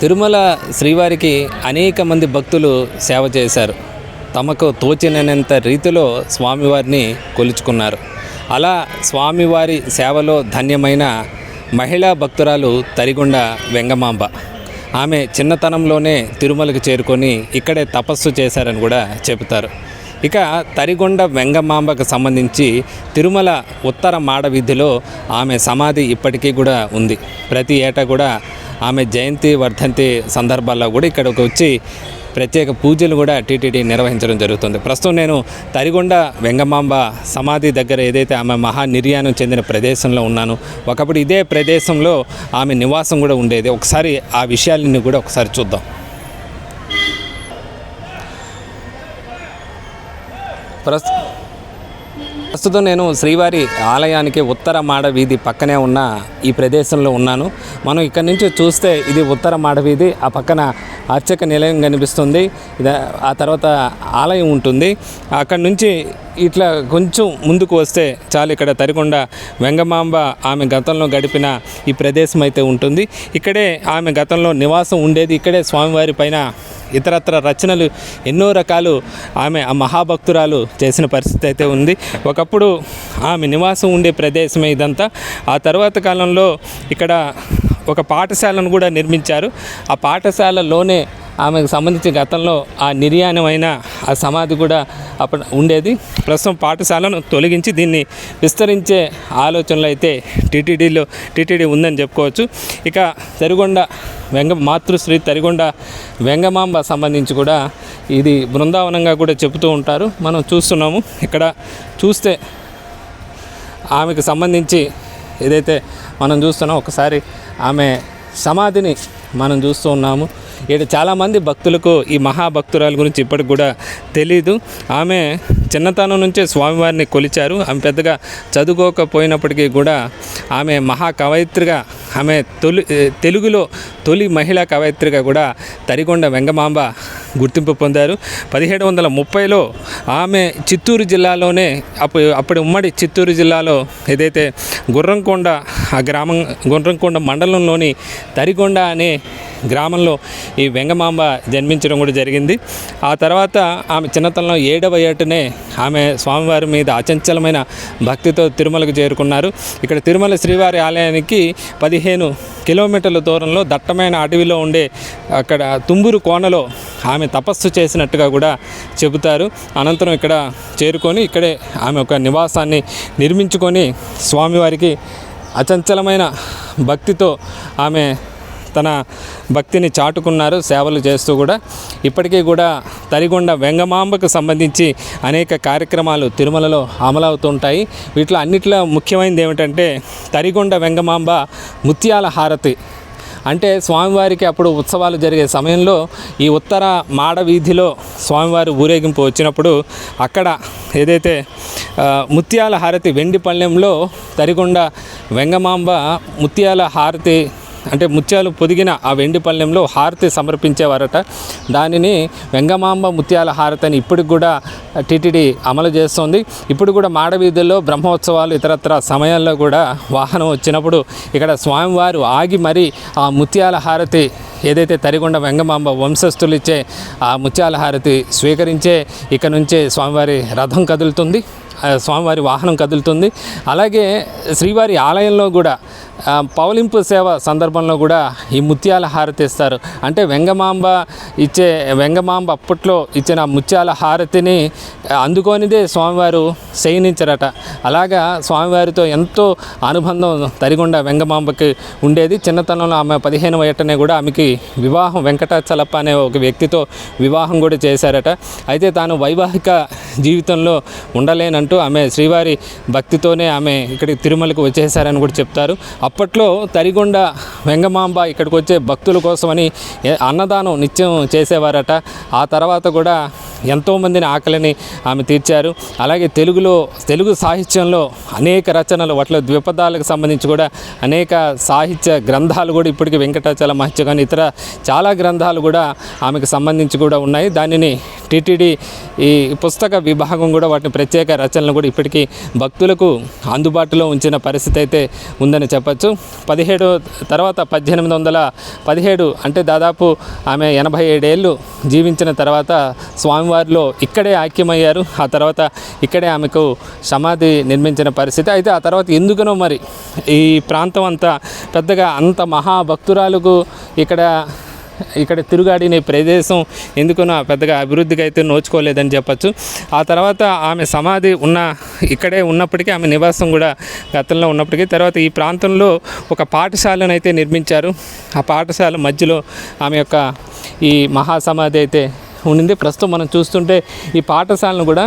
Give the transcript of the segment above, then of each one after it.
తిరుమల శ్రీవారికి అనేక మంది భక్తులు సేవ చేశారు. తమకు తోచినంత రీతిలో స్వామివారిని కొలుచుకున్నారు. అలా స్వామివారి సేవలో ధన్యమైన మహిళా భక్తురాలు తరిగొండ వెంగమాంబ. ఆమె చిన్నతనంలోనే తిరుమలకు చేరుకొని ఇక్కడే తపస్సు చేశారని కూడా చెబుతారు. ఇక తరిగొండ వెంగమాంబకు సంబంధించి తిరుమల ఉత్తర మాడ వీధిలో ఆమె సమాధి ఇప్పటికీ కూడా ఉంది. ప్రతి ఏటా కూడా ఆమె జయంతి వర్ధంతి సందర్భాల్లో కూడా ఇక్కడికి వచ్చి ప్రత్యేక పూజలు కూడా టీటీడీ నిర్వహించడం జరుగుతుంది. ప్రస్తుతం నేను తరిగొండ వెంగమాంబ సమాధి దగ్గర ఏదైతే ఆమె మహా నిర్యాణం చెందిన ప్రదేశంలో ఉన్నాను ఒకప్పుడు ఇదే ప్రదేశంలో ఆమె నివాసం కూడా ఉండేది. ఒకసారి ఆ విషయాలన్నీ కూడా ఒకసారి చూద్దాం. Para... ప్రస్తుతం నేను శ్రీవారి ఆలయానికి ఉత్తర మాడ వీధి పక్కనే ఉన్న ఈ ప్రదేశంలో ఉన్నాను. మనం ఇక్కడ నుంచి చూస్తే ఇది ఉత్తర మాడ వీధి ఆ పక్కన అర్చక నిలయం కనిపిస్తుంది. ఆ తర్వాత ఆలయం ఉంటుంది. అక్కడ నుంచి ఇట్లా కొంచెం ముందుకు వస్తే చాలు ఇక్కడ తరికొండ వెంగమాంబ ఆమె గతంలో గడిపిన ఈ ప్రదేశం అయితే ఉంటుంది. ఇక్కడే ఆమె గతంలో నివాసం ఉండేది. ఇక్కడే స్వామివారి పైన ఇతరత్ర రచనలు ఎన్నో రకాలు ఆమె ఆ మహాభక్తురాలు చేసిన పరిస్థితి అయితే ఉంది. ఒక ఒకప్పుడు ఆమె నివాసం ఉండే ప్రదేశమే ఇదంతా. ఆ తర్వాత కాలంలో ఇక్కడ ఒక పాఠశాలను కూడా నిర్మించారు. ఆ పాఠశాలలోనే ఆమెకు సంబంధించి గతంలో ఆ నిర్యాణమైన ఆ సమాధి కూడా అప్పుడు ఉండేది. ప్రస్తుతం పాఠశాలను తొలగించి దీన్ని విస్తరించే ఆలోచనలు అయితే టీటీడీలో టీటీడీ ఉందని చెప్పుకోవచ్చు. ఇక తరిగొండ వెంగ మాతృశ్రీ తరిగొండ వెంగమాంబ సంబంధించి కూడా ఇది బృందావనంగా కూడా చెబుతూ ఉంటారు. మనం చూస్తున్నాము. ఇక్కడ చూస్తే ఆమెకు సంబంధించి ఏదైతే మనం చూస్తున్నాం ఒకసారి ఆమె సమాధిని మనం చూస్తూ ఉన్నాము. ఇక్కడ చాలామంది భక్తులకు ఈ మహాభక్తురాల గురించి ఇప్పటికి కూడా తెలీదు. ఆమె చిన్నతనం నుంచే స్వామివారిని కొలిచారు. ఆమె పెద్దగా చదువుకోకపోయినప్పటికీ కూడా ఆమె మహా కవయిత్రిగా ఆమె తొలి తెలుగులో తొలి మహిళా కవయిత్రిగా కూడా తరిగొండ వెంగమాంబ గుర్తింపు పొందారు. పదిహేడు వందల ముప్పైలో ఆమె చిత్తూరు జిల్లాలోనే అప్పుడు అప్పటి ఉమ్మడి చిత్తూరు జిల్లాలో ఏదైతే గుర్రంకొండ ఆ గ్రామం గుర్రంకొండ మండలంలోని తరిగొండ అనే గ్రామంలో ఈ వెంగమాంబ జన్మించడం కూడా జరిగింది. ఆ తర్వాత ఆమె చిన్నతనంలో ఏడవ ఏటనే ఆమె స్వామివారి మీద అచంచలమైన భక్తితో తిరుమలకు చేరుకున్నారు. ఇక్కడ తిరుమల శ్రీవారి ఆలయానికి పదిహేను కిలోమీటర్ల దూరంలో దట్టమైన అడవిలో ఉండే అక్కడ తుంబురు కోనలో ఆమె ఆమె తపస్సు చేసినట్టుగా కూడా చెబుతారు. అనంతరం ఇక్కడ చేరుకొని ఇక్కడే ఆమె ఒక నివాసాన్ని నిర్మించుకొని స్వామివారికి అచంచలమైన భక్తితో ఆమె తన భక్తిని చాటుకున్నారు సేవలు చేస్తూ కూడా. ఇప్పటికీ కూడా తరిగొండ వెంగమాంబకు సంబంధించి అనేక కార్యక్రమాలు తిరుమలలో అమలవుతుంటాయి. వీటిలో అన్నిట్లో ముఖ్యమైనది ఏమిటంటే తరిగొండ వెంగమాంబ ముత్యాల హారతి అంటే స్వామివారికి అప్పుడు ఉత్సవాలు జరిగే సమయంలో ఈ ఉత్తర మాడ వీధిలో స్వామివారి ఊరేగింపు వచ్చినప్పుడు అక్కడ ఏదైతే ముత్యాల హారతి వెండి పళ్ళెంలో తరిగొండ వెంగమాంబ ముత్యాల హారతి అంటే ముత్యాలు పొదిగిన ఆ వెండి పళ్ళెంలో హారతి సమర్పించేవారట. దానిని వెంగమాంబ ముత్యాల హారతి అని ఇప్పటికి కూడా టీటీడీ అమలు చేస్తోంది. ఇప్పుడు కూడా మాడవీధుల్లో బ్రహ్మోత్సవాలు ఇతరత్ర సమయాల్లో కూడా వాహనం వచ్చినప్పుడు ఇక్కడ స్వామివారు ఆగి మరి ఆ ముత్యాల హారతి ఏదైతే తరిగొండ వెంగమాంబ వంశస్థులు ఇచ్చే ఆ ముత్యాల హారతి స్వీకరించే ఇక నుంచే స్వామివారి రథం కదులుతుంది. స్వామివారి వాహనం కదులుతుంది. అలాగే శ్రీవారి ఆలయంలో కూడా పవలింపు పౌలింపు సేవ సందర్భంలో కూడా ఈ ముత్యాల హారతి ఇస్తారు అంటే వెంగమాంబ ఇచ్చే వెంగమాంబ అప్పట్లో ఇచ్చిన ముత్యాల హారతిని అందుకోనిదే స్వామివారు శయనించరట. అలాగా స్వామివారితో ఎంతో అనుబంధం తరిగొండ వెంగమాంబకి ఉండేది. చిన్నతనంలో ఆమె పదిహేను ఏటనే కూడా ఆమెకి వివాహం వెంకటాచలప్ప అనే ఒక వ్యక్తితో వివాహం కూడా చేశారట. అయితే తాను వైవాహిక జీవితంలో ఉండలేనంటూ ఆమె శ్రీవారి భక్తితోనే ఆమె ఇక్కడికి తిరుమలకు వచ్చేసారని కూడా చెప్తారు. అప్పట్లో తరిగొండ వెంగమాంబ ఇక్కడికి వచ్చే భక్తుల కోసమని అన్నదానం నిత్యం చేసేవారట. ఆ తర్వాత కూడా ఎంతోమందిని ఆకలిని ఆమె తీర్చారు. అలాగే తెలుగులో తెలుగు సాహిత్యంలో అనేక రచనలు వాటిలో ద్విపదాలకు సంబంధించి కూడా అనేక సాహిత్య గ్రంథాలు కూడా ఇప్పటికీ వెంకటాచల మహత్య కానీ ఇతర చాలా గ్రంథాలు కూడా ఆమెకు సంబంధించి కూడా ఉన్నాయి. దానిని టిటిడి ఈ పుస్తక విభాగం కూడా వాటిని ప్రత్యేక రచనలు కూడా ఇప్పటికీ భక్తులకు అందుబాటులో ఉంచిన పరిస్థితి అయితే ఉందని చెప్పచ్చు. పదిహేడు తర్వాత పద్దెనిమిది వందల పదిహేడు అంటే దాదాపు ఆమె ఎనభై ఏడేళ్ళు జీవించిన తర్వాత స్వామివారిలో ఇక్కడే ఐక్యమయ్యారు. ఆ తర్వాత ఇక్కడే ఆమెకు సమాధి నిర్మించిన పరిస్థితి. అయితే ఆ తర్వాత ఎందుకనో మరి ఈ ప్రాంతం అంతా పెద్దగా అంత మహాభక్తురాలకు ఇక్కడ ఇక్కడ తిరుగాడిన ప్రదేశం ఎందుకునో పెద్దగా అభివృద్ధికి అయితే నోచుకోలేదని చెప్పచ్చు. ఆ తర్వాత ఆమె సమాధి ఉన్న ఇక్కడే ఉన్నప్పటికీ ఆమె నివాసం కూడా గతంలో ఉన్నప్పటికీ తర్వాత ఈ ప్రాంతంలో ఒక పాఠశాలను అయితే నిర్మించారు. ఆ పాఠశాల మధ్యలో ఆమె యొక్క ఈ మహాసమాధి అయితే ఉండింది. ప్రస్తుతం మనం చూస్తుంటే ఈ పాఠశాలను కూడా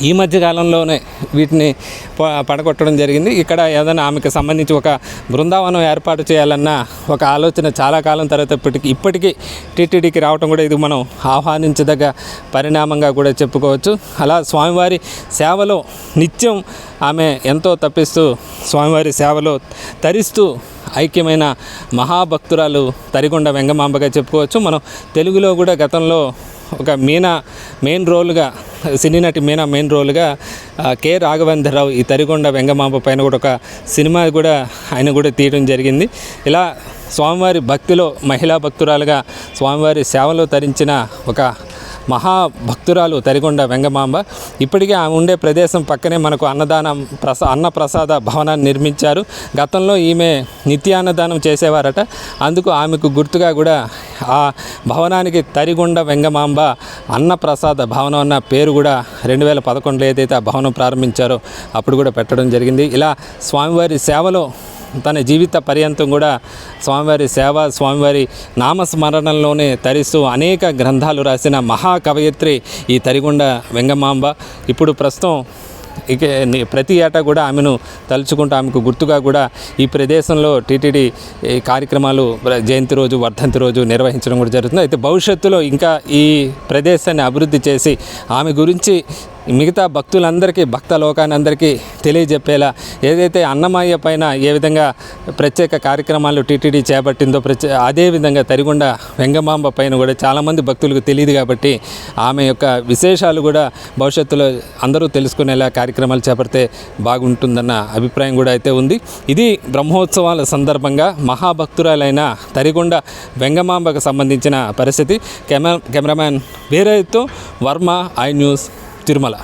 ఈ మధ్య కాలంలోనే వీటిని ప- పడగొట్టడం జరిగింది. ఇక్కడ ఏదైనా ఆమెకు సంబంధించి ఒక బృందావనం ఏర్పాటు చేయాలన్న ఒక ఆలోచన చాలా కాలం తర్వాత ఇప్పటికి ఇప్పటికీ టీటీడీకి రావడం కూడా ఇది మనం ఆహ్వానించదగ్గ పరిణామంగా కూడా చెప్పుకోవచ్చు. అలా స్వామివారి సేవలో నిత్యం ఆమె ఎంతో తప్పిస్తూ స్వామివారి సేవలో తరిస్తూ ఐక్యమైన మహాభక్తురాలు తరిగొండ వెంగమాంబగా చెప్పుకోవచ్చు. మనం తెలుగులో కూడా గతంలో ఒక మీనా మెయిన్ రోల్గా సినీ నటి మీనా మెయిన్ రోల్గా కె. రాఘవేంద్రరావు ఈ తరిగొండ వెంగమాంబ పైన కూడా ఒక సినిమా కూడా ఆయన కూడా తీయడం జరిగింది. ఇలా స్వామివారి భక్తిలో మహిళా భక్తురాలుగా స్వామివారి సేవలో తరించిన ఒక మహాభక్తురాలు తరిగొండ వెంగమాంబ. ఇప్పటికే ఆమె ఉండే ప్రదేశం పక్కనే మనకు అన్నదానం ప్రసా అన్నప్రసాద భవనాన్ని నిర్మించారు. గతంలో ఈమె నిత్యాన్నదానం చేసేవారట. అందుకు ఆమెకు గుర్తుగా కూడా ఆ భవనానికి తరిగొండ వెంగమాంబ అన్నప్రసాద భవనం అన్న పేరు కూడా రెండు వేల పదకొండులో ఏదైతే ఆ భవనం ప్రారంభించారో అప్పుడు కూడా పెట్టడం జరిగింది. ఇలా స్వామివారి సేవలో తన జీవిత పర్యంతం కూడా స్వామివారి సేవ స్వామివారి నామస్మరణలోనే తరిస్తూ అనేక గ్రంథాలు రాసిన మహాకవయిత్రి ఈ తరిగొండ వెంగమాంబ. ఇప్పుడు ప్రస్తుతం ఇక ప్రతి ఏటా కూడా ఆమెను తలుచుకుంటూ ఆమెకు గుర్తుగా కూడా ఈ ప్రదేశంలో టీటీడీ ఈ కార్యక్రమాలు జయంతి రోజు వర్ధంతి రోజు నిర్వహించడం కూడా జరుగుతుంది. అయితే భవిష్యత్తులో ఇంకా ఈ ప్రదేశాన్ని అభివృద్ధి చేసి ఆమె గురించి మిగతా భక్తులందరికీ భక్త లోకానందరికీ తెలియజెప్పేలా ఏదైతే అన్నమయ్య పైన ఏ విధంగా ప్రత్యేక కార్యక్రమాలు టీటీడీ చేపట్టిందో ప్రత్యే అదే విధంగా తరిగొండ వెంగమాంబ పైన కూడా చాలామంది భక్తులకు తెలియదు కాబట్టి ఆమె యొక్క విశేషాలు కూడా భవిష్యత్తులో అందరూ తెలుసుకునేలా కార్యక్రమాలు చేపడితే బాగుంటుందన్న అభిప్రాయం కూడా అయితే ఉంది. ఇది బ్రహ్మోత్సవాల సందర్భంగా మహాభక్తురాలైన తరిగొండ వెంగమాంబకు సంబంధించిన పరిస్థితి. కెమెరా కెమెరామ్యాన్ వీరయ్యతో వర్మ ఐ న్యూస్. తిరుమల.